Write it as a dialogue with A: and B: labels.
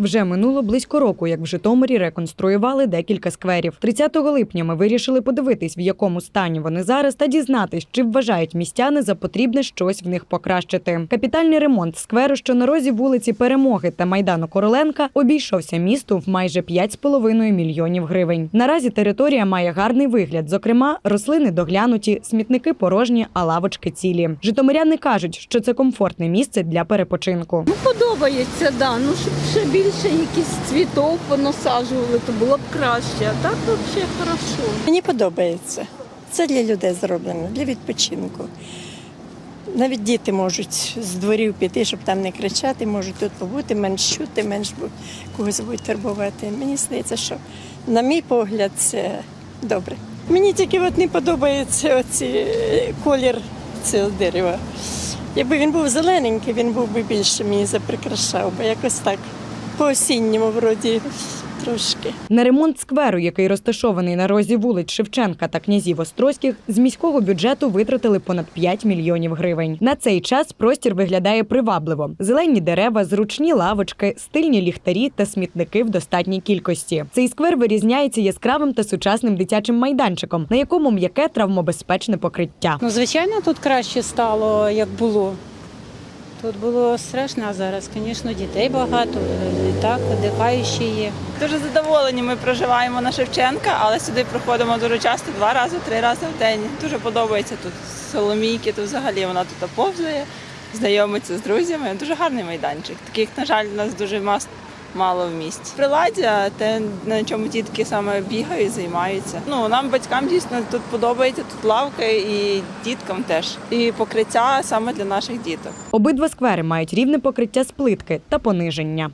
A: Вже минуло близько року, як в Житомирі реконструювали декілька скверів. 30 липня ми вирішили подивитись, в якому стані вони зараз, та дізнатись, чи вважають містяни за потрібне щось в них покращити. Капітальний ремонт скверу, що на розі вулиці Перемоги та майдану Короленка, обійшовся місту в майже 5,5 мільйонів гривень. Наразі територія має гарний вигляд. Зокрема, рослини доглянуті, смітники порожні, а лавочки цілі. Житомиряни кажуть, що це комфортне місце для перепочинку.
B: Ну, подобається, да. Ну, ще більше якісь цвітов понасаджували, то було б краще. А так взагалі хорошо.
C: Мені подобається. Це для людей зроблено, для відпочинку. Навіть діти можуть з дворів піти, щоб там не кричати, можуть тут побути, менш чути, менш когось будуть турбувати. Мені здається, що, на мій погляд, це добре. Мені тільки от не подобається оці, е, колір цього дерева. Якби він був зелененький, він був би більше мені заприкрашав, бо якось так по-осінньому вроді трошки.
A: На ремонт скверу, який розташований на розі вулиць Шевченка та князів Острозьких, з міського бюджету витратили понад 5 мільйонів гривень. На цей час простір виглядає привабливо: зелені дерева, зручні лавочки, стильні ліхтарі та смітники в достатній кількості. Цей сквер вирізняється яскравим та сучасним дитячим майданчиком, на якому м'яке травмобезпечне покриття.
D: Ну, звичайно, тут краще стало, як було. Тут було страшно, а зараз, звісно, дітей багато, і так, дихаючі є.
E: Дуже задоволені. Ми проживаємо на Шевченка, але сюди приходимо дуже часто, два рази, три рази в день. Дуже подобається тут соломійки, тут взагалі вона тут повзає, знайомиться з друзями. Дуже гарний майданчик. Таких, на жаль, у нас дуже мас- мало в місті. Приладдя, те, на чому дітки саме бігають, займаються. Ну нам, батькам, дійсно тут подобається, тут лавки і діткам теж. І покриття саме для наших діток.
A: Обидва сквери мають рівне покриття з плитки та пониження.